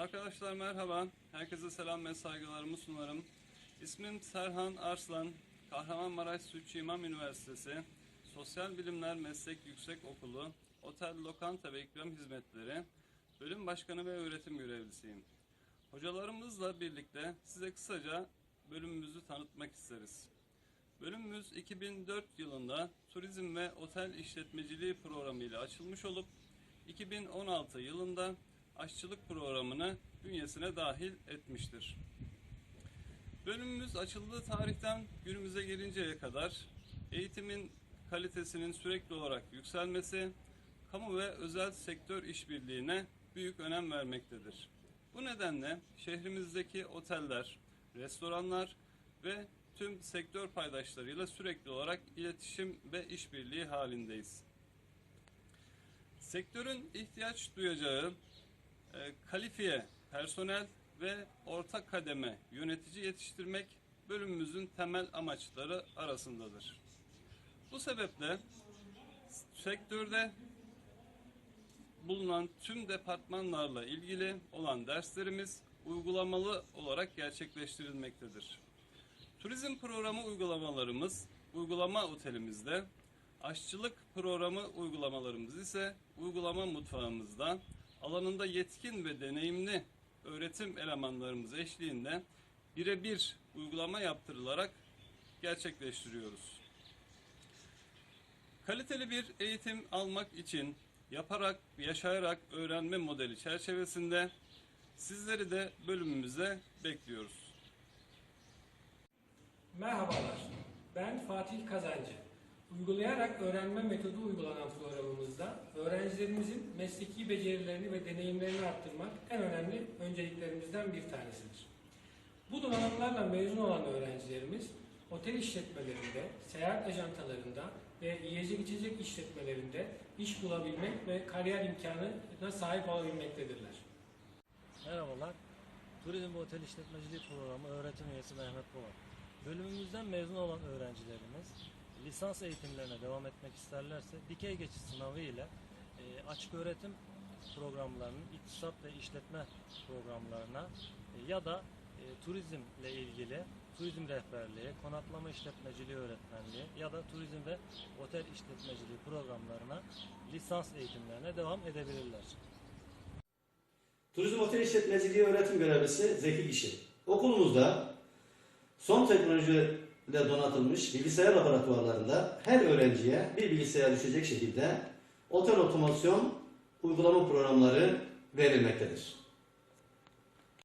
Arkadaşlar merhaba. Herkese selam ve saygılarımı sunarım. İsmim Serhan Arslan. Kahramanmaraş Sütçü İmam Üniversitesi Sosyal Bilimler Meslek Yüksek Okulu Otel, Lokanta ve İkram Hizmetleri Bölüm Başkanı ve Öğretim Görevlisiyim. Hocalarımızla birlikte size kısaca bölümümüzü tanıtmak isteriz. Bölümümüz 2004 yılında Turizm ve Otel İşletmeciliği programı ile açılmış olup 2016 yılında aşçılık programını bünyesine dahil etmiştir. Bölümümüz açıldığı tarihten günümüze gelinceye kadar eğitimin kalitesinin sürekli olarak yükselmesi, kamu ve özel sektör işbirliğine büyük önem vermektedir. Bu nedenle şehrimizdeki oteller, restoranlar ve tüm sektör paydaşlarıyla sürekli olarak iletişim ve işbirliği halindeyiz. Sektörün ihtiyaç duyacağı kalifiye personel ve orta kademe yönetici yetiştirmek bölümümüzün temel amaçları arasındadır. Bu sebeple sektörde bulunan tüm departmanlarla ilgili olan derslerimiz uygulamalı olarak gerçekleştirilmektedir. Turizm programı uygulamalarımız uygulama otelimizde, aşçılık programı uygulamalarımız ise uygulama mutfağımızda, alanında yetkin ve deneyimli öğretim elemanlarımız eşliğinde birebir uygulama yaptırılarak gerçekleştiriyoruz. Kaliteli bir eğitim almak için yaparak, yaşayarak öğrenme modeli çerçevesinde sizleri de bölümümüze bekliyoruz. Merhabalar, ben Fatih Kazancı. Uygulayarak öğrenme metodu uygulanan programımızda öğrencilerimizin mesleki becerilerini ve deneyimlerini arttırmak en önemli önceliklerimizden bir tanesidir. Bu donanımlarla mezun olan öğrencilerimiz otel işletmelerinde, seyahat ajantalarında ve yiyecek içecek işletmelerinde iş bulabilmek ve kariyer imkanına sahip olabilmektedirler. Merhabalar. Turizm ve Otel İşletmeciliği Programı öğretim üyesi Mehmet Polat. Bölümümüzden mezun olan öğrencilerimiz lisans eğitimlerine devam etmek isterlerse dikey geçiş sınavı ile e, açık öğretim programlarının iktisat ve işletme programlarına e, ya da e, turizmle ilgili turizm rehberliği, konaklama işletmeciliği öğretmenliği ya da turizm ve otel işletmeciliği programlarına lisans eğitimlerine devam edebilirler. Turizm Otel İşletmeciliği Öğretim Görevlisi Zeki Kişi. Okulumuzda son teknolojiyle donatılmış bilgisayar laboratuvarlarında her öğrenciye bir bilgisayar düşecek şekilde otel otomasyon uygulama programları verilmektedir.